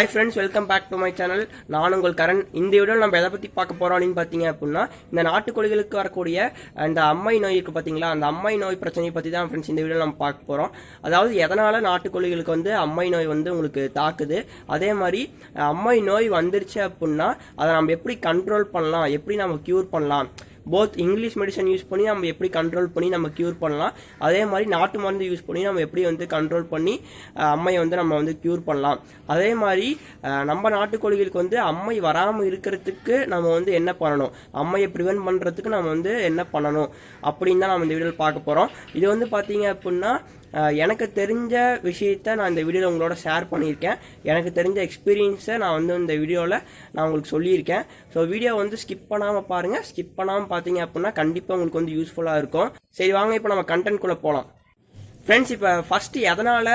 Hi friends welcome back to my channel நான் உங்கள் கரண். இந்த வீடியோவில் நம்ம எதை பற்றி பார்க்க போகிறோம் அப்படின்னு பார்த்தீங்க அப்படின்னா இந்த நாட்டுக்கோழிகளுக்கு வரக்கூடிய அந்த அம்மை நோய் இருக்குது பார்த்தீங்களா? அந்த அம்மை நோய் பிரச்சனையை பற்றி தான் ஃப்ரெண்ட்ஸ் இந்த வீடியோவில் நம்ம பார்க்க போகிறோம் அதாவது எதனால் நாட்டுக்கோழிகளுக்கு வந்து அம்மை நோய் வந்து உங்களுக்கு தாக்குது? அதே மாதிரி அம்மை நோய் வந்துருச்சு அப்படின்னா அதை நம்ம எப்படி கண்ட்ரோல் பண்ணலாம்? எப்படி நம்ம க்யூர் பண்ணலாம்? போத் இங்கிலீஷ் மெடிசன் யூஸ் பண்ணி நம்ம எப்படி கண்ட்ரோல் பண்ணி நம்ம க்யூர் பண்ணலாம். அதே மாதிரி நாட்டு மருந்து யூஸ் பண்ணி நம்ம எப்படி வந்து கண்ட்ரோல் பண்ணி அம்மையை வந்து நம்ம வந்து க்யூர் பண்ணலாம். அதே மாதிரி நம்ம நாட்டுக்கோழிகளுக்கு வந்து அம்மை வராமல் இருக்கிறதுக்கு நம்ம வந்து என்ன பண்ணணும்? அம்மையை ப்ரிவென்ட் பண்ணுறதுக்கு நம்ம வந்து என்ன பண்ணணும்? அப்படின்னு தான் நம்ம இந்த வீடியோவில் பார்க்க போகிறோம் இது வந்து பார்த்தீங்க அப்படின்னா எனக்கு தெரிஞ்ச விஷயத்த நான் இந்த வீடியோவில் உங்களோட ஷேர் பண்ணியிருக்கேன். எனக்கு தெரிஞ்ச எக்ஸ்பீரியன்ஸை நான் வந்து இந்த வீடியோவில் நான் உங்களுக்கு சொல்லியிருக்கேன். ஸோ வீடியோ வந்து ஸ்கிப் பண்ணாமல் பாருங்கள் ஸ்கிப் பண்ணாமல் பார்த்தீங்க அப்படின்னா கண்டிப்பாக உங்களுக்கு வந்து யூஸ்ஃபுல்லாக இருக்கும். சரி வாங்க இப்போ நம்ம கண்டென்ட்குள்ளே போகலாம் ஃப்ரெண்ட்ஸ் இப்போ ஃபஸ்ட்டு எதனால்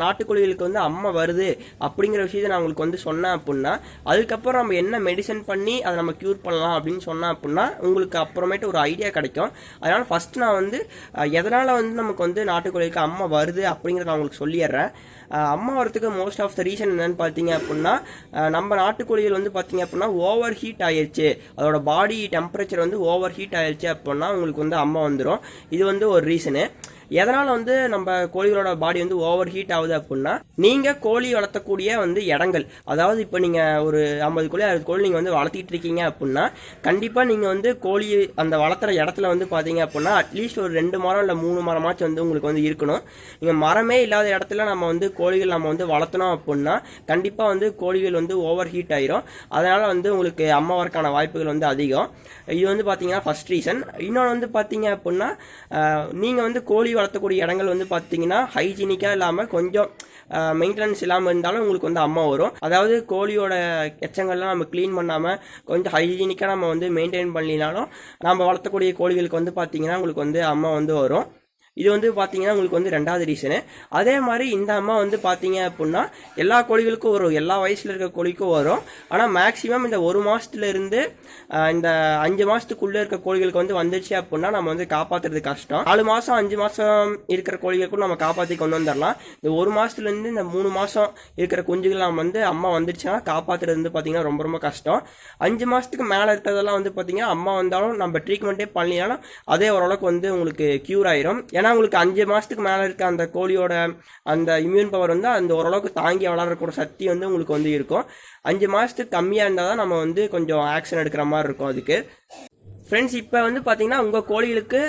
நாட்டுக்கோழிகளுக்கு வந்து அம்மை வருது அப்படிங்கிற விஷயத்தை நான் உங்களுக்கு வந்து சொன்னேன் அப்படின்னா அதுக்கப்புறம் நம்ம என்ன மெடிசன் பண்ணி அதை நம்ம க்யூர் பண்ணலாம் அப்படின்னு சொன்னேன் அப்படின்னா உங்களுக்கு அப்புறமேட்டு ஒரு ஐடியா கிடைக்கும். அதனால் ஃபஸ்ட்டு நான் வந்து எதனால் வந்து நமக்கு வந்து நாட்டுக்கோழிக்கு அம்மை வருது அப்படிங்கிறத நான் உங்களுக்கு சொல்லிடுறேன். அம்மா வரத்துக்கு மோஸ்ட் ஆஃப் த ரீசன் என்னன்னு பார்த்தீங்க அப்படின்னா நம்ம நாட்டுக்கோழிகள் வந்து பார்த்தீங்க அப்படின்னா ஓவர் ஹீட் ஆயிடுச்சு அதோட பாடி டெம்பரேச்சர் வந்து ஓவர் ஹீட் ஆயிடுச்சு அப்படின்னா உங்களுக்கு வந்து அம்மா வந்துடும் இது வந்து ஒரு ரீசனு எதனால் வந்து நம்ம கோழிகளோட பாடி வந்து ஓவர் ஹீட் ஆகுது அப்படின்னா நீங்கள் கோழி வளர்த்தக்கூடிய வந்து இடங்கள் அதாவது இப்போ நீங்கள் ஒரு ஐம்பது கோழி அறுபது கோழி நீங்கள் வந்து வளர்த்திட்டு இருக்கீங்க அப்படின்னா கண்டிப்பாக நீங்கள் வந்து கோழி அந்த வளர்த்துற இடத்துல வந்து பார்த்தீங்க அப்படின்னா அட்லீஸ்ட் ஒரு ரெண்டு மரம் இல்லை மூணு மரமாச்சும் வந்து உங்களுக்கு வந்து இருக்கணும். நீங்கள் மரமே இல்லாத இடத்துல நம்ம வந்து கோழிகள் நம்ம வந்து வளர்த்தணும் அப்படின்னா கண்டிப்பாக வந்து கோழிகள் வந்து ஓவர் ஹீட் ஆயிரும். அதனால் வந்து உங்களுக்கு அம்மாவருக்கான வாய்ப்புகள் வந்து அதிகம். இது வந்து பார்த்தீங்கன்னா ஃபஸ்ட் ரீசன் இன்னொன்று வந்து பார்த்தீங்க அப்படின்னா நீங்கள் வந்து கோழி வளர்த்தக்கூடிய இடங்கள் வந்து பார்த்தீங்கன்னா ஹைஜீனிக்காக இல்லாமல் கொஞ்சம் மெயின்டெனன்ஸ் இல்லாமல் இருந்தாலும் உங்களுக்கு வந்து அம்மா வரும். அதாவது கோழியோட எச்சங்கள்லாம் நம்ம க்ளீன் பண்ணாமல் கொஞ்சம் ஹைஜீனிக்காக நம்ம வந்து மெயின்டைன் பண்ணினாலும் நம்ம வளர்த்தக்கூடிய கோழிகளுக்கு வந்து பார்த்தீங்கன்னா உங்களுக்கு வந்து அம்மா வந்து வரும். இது வந்து பார்த்தீங்கன்னா உங்களுக்கு வந்து ரெண்டாவது ரீசனு அதே மாதிரி இந்த அம்மா வந்து பார்த்தீங்க அப்படின்னா எல்லா கோழிகளுக்கும் வரும் எல்லா வயசில் இருக்க கோழிக்கும் வரும். ஆனால் மேக்ஸிமம் இந்த ஒரு மாதத்துலேருந்து இந்த அஞ்சு மாதத்துக்குள்ளே இருக்க கோழிகளுக்கு வந்து வந்துருச்சு அப்படின்னா நம்ம வந்து காப்பாற்றுறது கஷ்டம். நாலு மாதம் அஞ்சு மாதம் இருக்கிற கோழிகளுக்கும் நம்ம காப்பாற்றி கொண்டு வந்துடலாம் இந்த ஒரு மாதத்துலேருந்து இந்த மூணு மாதம் இருக்கிற குஞ்சுகள் நம்ம வந்து அம்மா வந்துருச்சுன்னா காப்பாற்றுறது வந்து பார்த்தீங்கன்னா ரொம்ப ரொம்ப கஷ்டம். அஞ்சு மாதத்துக்கு மேலே இருக்கிறதெல்லாம் வந்து பார்த்தீங்கன்னா அம்மா வந்தாலும் நம்ம ட்ரீட்மெண்ட்டே பண்ணினாலும் அதே ஓரளவுக்கு வந்து உங்களுக்கு க்யூர் ஆயிரும். ஏன்னா உங்களுக்கு அஞ்சு மாதத்துக்கு மேலே இருக்க அந்த கோழியோட அந்த இம்யூன் பவர் வந்து அந்த ஓரளவுக்கு தாங்கி வளரக்கூட சக்தி வந்து உங்களுக்கு வந்து இருக்கும். அஞ்சு மாதத்துக்கு கம்மியாக இருந்தால் தான் நம்ம வந்து கொஞ்சம் ஆக்ஷன் எடுக்கிற மாதிரி இருக்கும் அதுக்கு. ஃப்ரெண்ட்ஸ் இப்போ வந்து பார்த்தீங்கன்னா உங்கள் கோழிகளுக்கு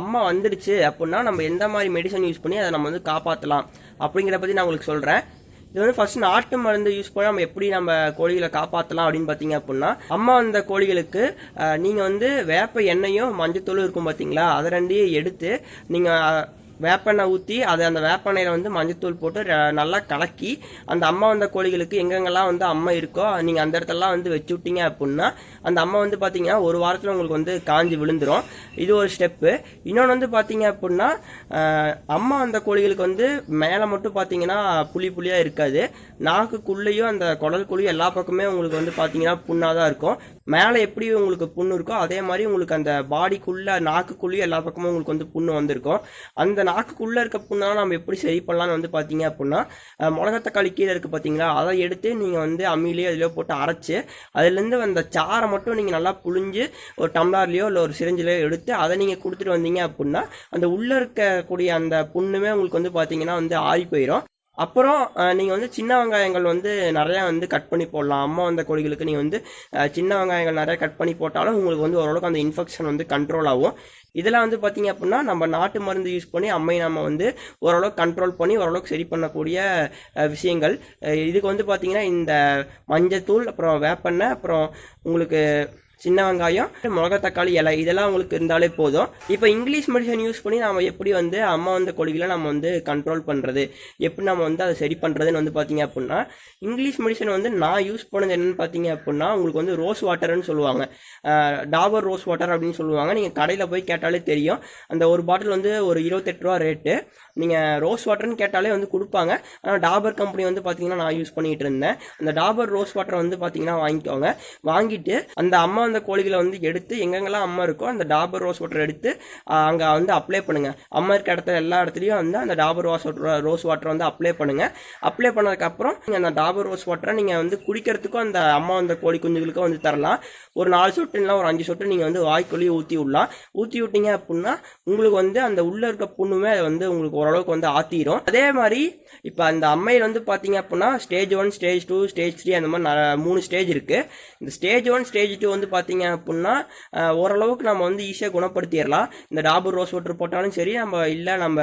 அம்மா வந்துடுச்சு அப்படின்னா நம்ம எந்த மாதிரி மெடிசன் யூஸ் பண்ணி அதை நம்ம வந்து காப்பாற்றலாம் அப்படிங்கிறத பற்றி நான் உங்களுக்கு சொல்கிறேன் இது வந்து ஃபர்ஸ்ட் நாட்டு மருந்து யூஸ் பண்ணி நம்ம எப்படி நம்ம கோழிகளை காப்பாற்றலாம் அப்படின்னு பார்த்தீங்க அப்படின்னா அம்மா வந்த கோழிகளுக்கு நீங்கள் வந்து வேப்ப எண்ணெயும் மஞ்சத்தூளும் இருக்கும் பார்த்தீங்களா? அதை ரெண்டையும் எடுத்து நீங்கள் வேப்பெண்ணெய் ஊற்றி அதை அந்த வேப்பெண்ணெயில் வந்து மஞ்சத்தூள் போட்டு நல்லா கலக்கி அந்த அம்மா வந்த கோழிகளுக்கு எங்கெங்கெல்லாம் வந்து அம்மா இருக்கோ நீங்கள் அந்த இடத்துலலாம் வந்து வச்சு விட்டீங்க அப்படின்னா அந்த அம்மா வந்து பார்த்தீங்கன்னா ஒரு வாரத்தில் உங்களுக்கு வந்து காஞ்சி விழுந்துடும் இது ஒரு ஸ்டெப்பு இன்னொன்று வந்து பார்த்தீங்க அப்படின்னா அம்மா வந்த கோழிகளுக்கு வந்து மேலே மட்டும் பார்த்தீங்கன்னா புளி புளியாக இருக்காது. நாக்குக்குள்ளேயும் அந்த குடலுக்குள்ளேயும் எல்லா பக்கமே உங்களுக்கு வந்து பார்த்தீங்கன்னா புண்ணாக தான் இருக்கும். மேலே எப்படி உங்களுக்கு புண்ணு இருக்கோ அதே மாதிரி உங்களுக்கு அந்த பாடிக்குள்ளே நாக்குக்குள்ளேயும் எல்லா பக்கமும் உங்களுக்கு வந்து புண்ணு வந்திருக்கும். அந்த நாக்குக்குள்ளே இருக்க புண்ணெல்லாம் நம்ம எப்படி சரி பண்ணலாம்னு வந்து பார்த்தீங்க அப்படின்னா மிளகத்தக்காளி கீழே இருக்குது பார்த்தீங்களா அதை எடுத்து நீங்கள் வந்து அம்மிலேயோ அதிலையோ போட்டு அரைச்சி அதுலேருந்து அந்த சாறை மட்டும் நீங்கள் நல்லா புழிஞ்சு ஒரு டம்ளார்லேயோ இல்லை ஒரு சிரிஞ்சிலையோ எடுத்து அதை நீங்கள் கொடுத்துட்டு வந்தீங்க அப்படின்னா அந்த உள்ளே இருக்கக்கூடிய அந்த புண்ணுமே உங்களுக்கு வந்து பார்த்தீங்கன்னா வந்து ஆறி போயிடும் அப்புறம் நீங்கள் வந்து சின்ன வெங்காயங்கள் வந்து நிறையா வந்து கட் பண்ணி போடலாம். அம்மா வந்த கோழிகளுக்கு நீங்கள் வந்து சின்ன வெங்காயங்கள் நிறையா கட் பண்ணி போட்டாலும் உங்களுக்கு வந்து ஓரளவுக்கு அந்த இன்ஃபெக்ஷன் வந்து கண்ட்ரோல் ஆகும். இதெல்லாம் வந்து பார்த்தீங்க அப்படின்னா நம்ம நாட்டு மருந்து யூஸ் பண்ணி அம்மையை நம்ம வந்து ஓரளவுக்கு கண்ட்ரோல் பண்ணி ஓரளவுக்கு சரி பண்ணக்கூடிய விஷயங்கள். இதுக்கு வந்து பார்த்தீங்கன்னா இந்த மஞ்சத்தூள் அப்புறம் வேப்பெண்ணெய் அப்புறம் உங்களுக்கு சின்ன வெங்காயம் மிளகா தக்காளி இலை இதெல்லாம் உங்களுக்கு இருந்தாலே போதும். இப்போ இங்கிலீஷ் மெடிசன் யூஸ் பண்ணி நம்ம எப்படி வந்து அம்மா வந்த கோழிகளை நம்ம வந்து கண்ட்ரோல் பண்ணுறது எப்படி நம்ம வந்து அதை சரி பண்ணுறதுன்னு வந்து பார்த்தீங்க அப்படின்னா இங்கிலீஷ் மெடிசன் வந்து நான் யூஸ் பண்ணது என்னன்னு பார்த்தீங்க அப்படின்னா உங்களுக்கு வந்து ரோஸ் வாட்டர்னு சொல்லுவாங்க. டாபர் ரோஸ் வாட்டர் அப்படின்னு சொல்லுவாங்க. நீங்கள் கடையில் போய் கேட்டாலே தெரியும். அந்த ஒரு பாட்டில் வந்து ஒரு இருபத்தெட்டு ரூபா ரேட்டு நீங்கள் ரோஸ் வாட்டர்னு கேட்டாலே வந்து கொடுப்பாங்க. ஆனால் டாபர் கம்பெனி வந்து பார்த்தீங்கன்னா நான் யூஸ் பண்ணிகிட்டு இருந்தேன். அந்த டாபர் ரோஸ் வாட்டர் வந்து பார்த்தீங்கன்னா வாங்கிக்கோங்க. வாங்கிட்டு அந்த அம்மா அந்த கோழிகளை வந்து எடுத்து எங்கெங்கெல்லாம் அம்மா இருக்கோ அந்த டாபர் ரோஸ் வாட்டர் எடுத்து அங்கே வந்து அப்ளை பண்ணுங்கள் அம்மா இருக்க இடத்துல எல்லா இடத்துலையும் வந்து அந்த டாபர் ரோஸ் ரோஸ் வாட்டர் வந்து அப்ளை பண்ணுங்கள் அப்ளை பண்ணதுக்கப்புறம் நீங்கள் அந்த டாபர் ரோஸ் வாட்டரை நீங்கள் வந்து குடிக்கிறதுக்கும் அந்த அம்மா அந்த கோழி குஞ்சுகளுக்கும் வந்து தரலாம். ஒரு நாலு சொட்டு இல்லை ஒரு அஞ்சு சொட்டு நீங்கள் வந்து வாய்க்குள்ளேயே ஊற்றி விடலாம். ஊற்றி விட்டீங்க அப்படின்னா உங்களுக்கு வந்து அந்த உள்ளே இருக்க புண்ணுமே அதை வந்து உங்களுக்கு ஓரளவுக்கு வந்து ஆற்றிடும் அதே மாதிரி இப்போ அந்த அம்மையில் வந்து பார்த்தீங்க அப்படின்னா stage one stage two stage three அந்த மாதிரி மூணு ஸ்டேஜ் இருக்குது இந்த ஸ்டேஜ் ஒன் ஸ்டேஜ் டூ வந்து பார்த்தீங்க அப்படின்னா ஓரளவுக்கு நம்ம வந்து ஈஸியாக குணப்படுத்திடலாம் இந்த டாபர் ரோஸ் வாட்டர் போட்டாலும் சரி நம்ம இல்லை நம்ம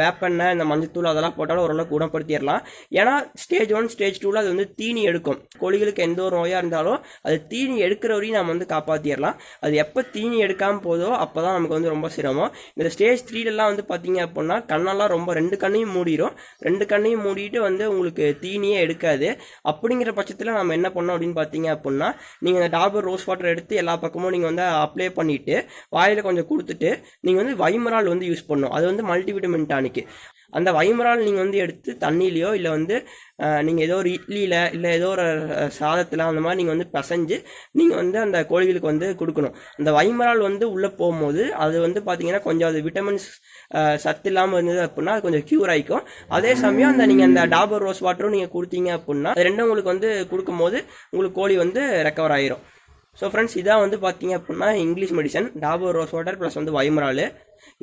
வேப்பெண்ணெய் இந்த மஞ்சத்தூள் அதெல்லாம் போட்டாலும் ஓரளவுக்கு குணப்படுத்திடலாம் ஏன்னா ஸ்டேஜ் ஒன் ஸ்டேஜ் டூவில் அது வந்து தீனி எடுக்கும். கோழிகளுக்கு எந்த ஒரு நோயாக இருந்தாலும் அது தீனி எடுக்கிற வரையும் நம்ம வந்து காப்பாற்றிடலாம் அது எப்போ தீனி எடுக்காமல் போதோ அப்போ தான் நமக்கு வந்து ரொம்ப சிரமம். இந்த ஸ்டேஜ் த்ரீலலாம் வந்து பார்த்தீங்க அப்படின்னா கண்ணெல்லாம் ரொம்ப ரெண்டு கண்ணையும் மூடிடும் ரெண்டு கண்ணையும் மூடிட்டு வந்து உங்களுக்கு தீனியே எடுக்காது. அப்படிங்கிற பட்சத்தில் நம்ம என்ன பண்ணோம் அப்படின்னு பார்த்தீங்க அப்படின்னா நீங்கள் இந்த டாபர் ரோஸ் ரோஸ் வாட்டர் எடுத்து எல்லா பக்கமும் நீங்கள் வந்து அப்ளை பண்ணிவிட்டு வாயில் கொஞ்சம் கொடுத்துட்டு நீங்கள் வந்து வைமரால் வந்து யூஸ் பண்ணணும். அது வந்து மல்டிவிட்டமின் டானிக்கு அந்த வைமரால் நீங்கள் வந்து எடுத்து தண்ணியிலையோ இல்லை வந்து நீங்கள் ஏதோ ஒரு இட்லியில் இல்லை ஏதோ ஒரு சாதத்தில் அந்த மாதிரி நீங்கள் வந்து பிசைஞ்சு நீங்கள் வந்து அந்த கோழிகளுக்கு வந்து கொடுக்கணும். அந்த வைமரால் வந்து உள்ளே போகும்போது அது வந்து பார்த்தீங்கன்னா கொஞ்சம் அது விட்டமின்ஸ் சத்து இல்லாமல் இருந்தது அப்படின்னா அது கொஞ்சம் க்யூர் ஆகிக்கும் அதே சமயம் அந்த நீங்கள் அந்த டாபர் ரோஸ் வாட்டரும் நீங்கள் கொடுத்தீங்க அப்படின்னா அது ரெண்டும் உங்களுக்கு வந்து கொடுக்கும்போது உங்களுக்கு கோழி வந்து ரெக்கவர் ஆயிரும். ஸோ ஃப்ரெண்ட்ஸ் இதான் வந்து பார்த்தீங்க அப்படின்னா English medicine Dabur rose water plus வந்து வைமரால்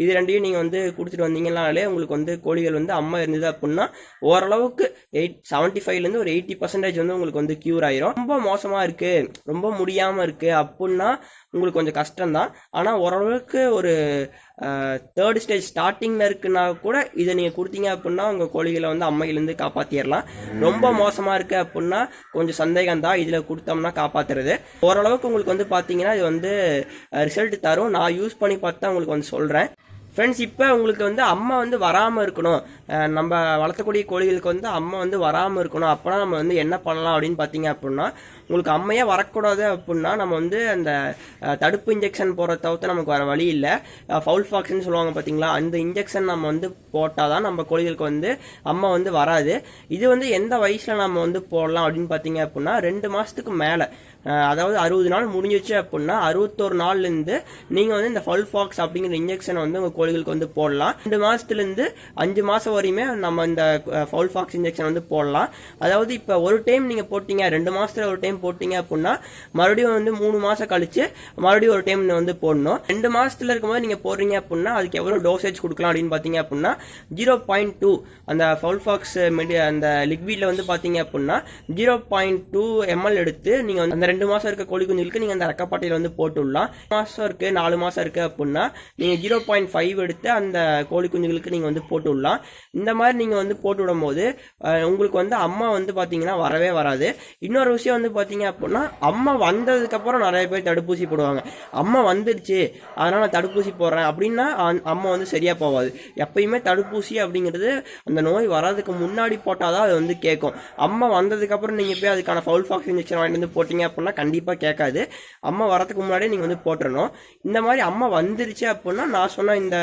இது ரெண்டையும் நீங்கள் வந்து கொடுத்துட்டு வந்தீங்கனாலே உங்களுக்கு வந்து கோழிகள் வந்து அம்மா இருந்தது அப்படின்னா ஓரளவுக்கு எயிட் செவன்ட்டி ஃபைவ்லேருந்து ஒரு எயிட்டி பர்சன்டேஜ் வந்து உங்களுக்கு வந்து க்யூர் ஆயிரும். ரொம்ப மோசமாக இருக்குது ரொம்ப முடியாமல் இருக்குது அப்படின்னா உங்களுக்கு கொஞ்சம் கஷ்டம்தான். ஆனால் ஓரளவுக்கு ஒரு தேர்ட் ஸ்டேஜ் ஸ்டார்டிங்கில் இருக்குன்னா கூட இதை நீங்கள் கொடுத்தீங்க அப்படின்னா உங்கள் கோழிகளை வந்து அம்மையிலேருந்து காப்பாற்றிடலாம் ரொம்ப மோசமாக இருக்குது அப்படின்னா கொஞ்சம் சந்தேகம் தான் இதில் கொடுத்தோம்னா காப்பாற்றுறது ஓரளவுக்கு உங்களுக்கு வந்து பார்த்தீங்கன்னா இது வந்து ரிசல்ட் தரும். நான் யூஸ் பண்ணி பார்த்தா உங்களுக்கு வந்து சொல்கிறேன் ஃப்ரெண்ட்ஸ் இப்போ உங்களுக்கு வந்து அம்மா வந்து வராமல் இருக்கணும். நம்ம வளர்த்தக்கூடிய கோழிகளுக்கு வந்து அம்மா வந்து வராமல் இருக்கணும். அப்போனா நம்ம வந்து என்ன பண்ணலாம் அப்படின்னு பார்த்தீங்க அப்படின்னா உங்களுக்கு அம்மையே வரக்கூடாது அப்படின்னா நம்ம வந்து அந்த தடுப்பு இன்ஜெக்ஷன் போடுற தவிர்த்து நமக்கு வர வழி இல்லை. ஃபவுல் ஃபாக்ஸ்ன்னு சொல்லுவாங்க பார்த்தீங்களா அந்த இன்ஜெக்ஷன் நம்ம வந்து போட்டால் தான் நம்ம கோழிகளுக்கு வந்து அம்மா வந்து வராது. இது வந்து எந்த வயசில் நம்ம வந்து போடலாம் அப்படின்னு பார்த்தீங்க அப்படின்னா ரெண்டு மாதத்துக்கு மேலே. அதாவது அறுபது நாள் முடிஞ்சிச்சு அப்படின்னா அறுபத்தோரு நாள்லேருந்து நீங்கள் வந்து இந்த ஃபல் ஃபாக்ஸ் அப்படிங்கிற இன்ஜெக்ஷனை வந்து உங்கள் கோழிகளுக்கு வந்து போடலாம். ரெண்டு மாதத்துலேருந்து அஞ்சு மாதம் வரையுமே நம்ம இந்த ஃபவுல் ஃபாக்ஸ் இன்ஜெக்ஷன் வந்து போடலாம். அதாவது இப்போ ஒரு டைம் நீங்கள் போட்டீங்க ரெண்டு மாதத்தில் ஒரு டைம் போட்டீங்க அப்படின்னா மறுபடியும் வந்து மூணு மாதம் கழிச்சு மறுபடியும் ஒரு டைம் வந்து போடணும். ரெண்டு மாதத்தில் இருக்கும்போது நீங்கள் போடுறீங்க அப்படின்னா அதுக்கு எவ்வளோ டோசேஜ் கொடுக்கலாம் அப்படின்னு பார்த்தீங்க அப்படின்னா ஜீரோ பாயிண்ட் டூ அந்த ஃபவுல்ஃபாக்ஸ் மெடி அந்த லிக்விடில் வந்து பார்த்தீங்க அப்படின்னா ஜீரோ பாயிண்ட் டூ எம்எல் எடுத்து நீங்கள் வந்து அந்த ரெண்டு மாதம் இருக்க கோழி குஞ்சுகளுக்கு நீங்கள் அந்த ரெக்கப்பாட்டையில் வந்து போட்டுடலாம் மாதம் இருக்குது நாலு மாதம் இருக்குது அப்படின்னா நீங்கள் ஜீரோ பாயிண்ட் ஃபைவ் எடுத்து அந்த கோழி குஞ்சுகளுக்கு நீங்கள் வந்து போட்டு விடலாம். இந்த மாதிரி நீங்கள் வந்து போட்டு விடும் போது உங்களுக்கு வந்து அம்மா வந்து பார்த்தீங்கன்னா வரவே வராது. இன்னொரு விஷயம் வந்து பார்த்தீங்க அப்படின்னா அம்மா வந்ததுக்கப்புறம் நிறைய பேர் தடுப்பூசி போடுவாங்க. அம்மா வந்துடுச்சு அதனால் நான் தடுப்பூசி போடுறேன் அப்படின்னா அம்மா வந்து சரியாக போகாது எப்பயுமே தடுப்பூசி அப்படிங்கிறது அந்த நோய் வர்றதுக்கு முன்னாடி போட்டால் தான் அது வந்து கேட்கும். அம்மா வந்ததுக்கப்புறம் நீங்கள் போய் அதுக்கான ஃபவுல் ஃபாக்ஸ் இன்ஜெக்ஷன் வாங்கிட்டு வந்து போட்டிங்க அப்படின்னா கண்டிப்பாக கேட்காது. அம்மா வரதுக்கு முன்னாடியே நீங்கள் வந்து போட்டுறணும். இந்த மாதிரி அம்மா வந்துருச்சு அப்படின்னா நான் சொன்ன இந்த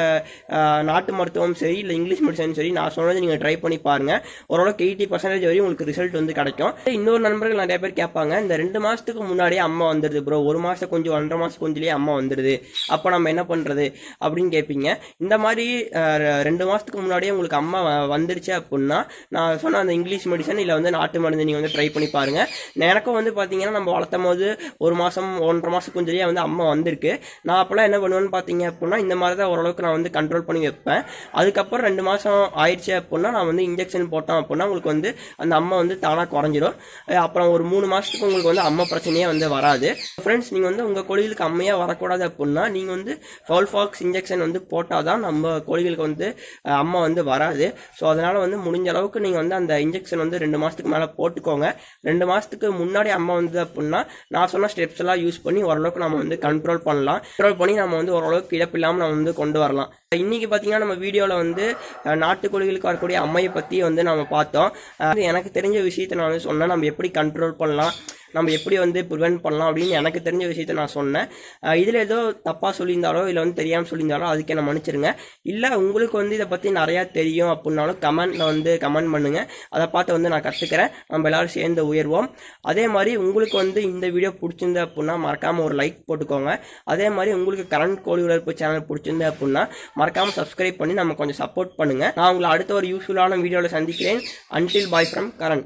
நாட்டு மருத்துவம் சரி இல்லை இங்கிலீஷ் மெடிசன் சரி நான் சொன்னது நீங்கள் ட்ரை பண்ணி பாருங்கள் ஓரளவுக்கு எயிட்டி பர்சன்டேஜ் வரையும் உங்களுக்கு ரிசல்ட் வந்து கிடைக்கும். இன்னொரு நண்பர்கள் நிறைய பேர் கேட்பாங்க இந்த ரெண்டு மாதத்துக்கு முன்னாடியே அம்மா வந்துடுது ப்ரோ ஒரு மாதம் கொஞ்சம் ஒன்றரை மாதம் கொஞ்சிலேயே அம்மா வந்துடுது அப்போ நம்ம என்ன பண்ணுறது அப்படின்னு கேட்பீங்க இந்த மாதிரி ரெ- ரெண்டு மாதத்துக்கு முன்னாடியே உங்களுக்கு அம்மா வந்துருச்சு அப்படின்னா நான் சொன்ன அந்த இங்கிலீஷ் மெடிசன் இல்லை வந்து நாட்டு மருந்து நீங்கள் வந்து ட்ரை பண்ணி பாருங்கள் எனக்கும் வந்து பார்த்தீங்கன்னா நம்ம வளர்த்தும் போது ஒரு மாதம் ஒன்றரை மாதம் கொஞ்சம் வந்து அம்மா வந்திருக்கு. நான் அப்போல்லாம் என்ன பண்ணுவேன்னு பார்த்தீங்க அப்படின்னா இந்த மாதிரி தான் ஓரளவுக்கு நான் வந்து கண்ட்ரோல் பண்ணி வைப்பேன். அதுக்கப்புறம் ரெண்டு மாதம் ஆயிடுச்சு அப்படின்னா நான் வந்து இன்ஜெக்ஷன் போட்டோம் அப்படின்னா உங்களுக்கு வந்து அந்த அம்மா வந்து தானாக குறைஞ்சிரும். அப்புறம் ஒரு மூணு மாதத்துக்கு உங்களுக்கு வந்து அம்மா பிரச்சனையே வந்து வராது. ஃப்ரெண்ட்ஸ் நீங்கள் வந்து உங்கள் கோழிகளுக்கு அம்மையாக வரக்கூடாது அப்படின்னா நீங்கள் வந்து ஃபவுல் ஃபாக்ஸ் இன்ஜெக்ஷன் வந்து போட்டால் தான் நம்ம கோழிகளுக்கு வந்து அம்மா வந்து வராது. ஸோ அதனால் வந்து முடிஞ்ச அளவுக்கு நீங்கள் வந்து அந்த இன்ஜெக்ஷன் வந்து ரெண்டு மாதத்துக்கு மேலே போட்டுக்கோங்க. ரெண்டு மாதத்துக்கு முன்னாடி அம்மா வந்தது அப்படின்னா நான் சொன்ன ஸ்டெப்ஸ் எல்லாம் யூஸ் பண்ணி ஓரளவுக்கு நம்ம வந்து கண்ட்ரோல் பண்ணலாம். கண்ட்ரோல் பண்ணி நம்ம வந்து ஓரளவுக்கு இழப்பு இல்லாமல் நம்ம வந்து கொண்டு வரலாம். இன்றைக்கி பார்த்தீங்கன்னா நம்ம வீடியோவில் வந்து நாட்டுக்கோழிகளுக்கு வரக்கூடிய அம்மையை பற்றி வந்து நம்ம பார்த்தோம். எனக்கு தெரிஞ்ச விஷயத்தை நான் வந்து சொன்னேன் நம்ம எப்படி கண்ட்ரோல் பண்ணலாம்? நம்ம எப்படி வந்து ப்ரிவென்ட் பண்ணலாம் அப்படின்னு எனக்கு தெரிஞ்ச விஷயத்த நான் சொன்னேன். இதில் ஏதோ தப்பாக சொல்லியிருந்தாலோ இல்லை வந்து தெரியாமல் சொல்லியிருந்தாலோ அதுக்கு என்ன மன்னிச்சிருங்க. இல்லை உங்களுக்கு வந்து இதை பற்றி நிறையா தெரியும் அப்படின்னாலும் கமெண்ட்டில் வந்து கமெண்ட் பண்ணுங்கள் அதை பார்த்து வந்து நான் கற்றுக்கிறேன் நம்ம எல்லோரும் சேர்ந்து உயர்வோம். அதே மாதிரி உங்களுக்கு வந்து இந்த வீடியோ பிடிச்சிருந்து அப்படின்னா மறக்காமல் ஒரு லைக் போட்டுக்கோங்க. அதே மாதிரி உங்களுக்கு கரண்ட் கோழி வளர்ப்பு சேனல் பிடிச்சிருந்து அப்படின்னா மறக்காமல் சப்ஸ்கிரைப் பண்ணி நம்ம கொஞ்சம் சப்போர்ட் பண்ணுங்கள் நான் உங்களை அடுத்த ஒரு யூஸ்ஃபுல்லான வீடியோவில் சந்திக்கிறேன். Until bye from Karan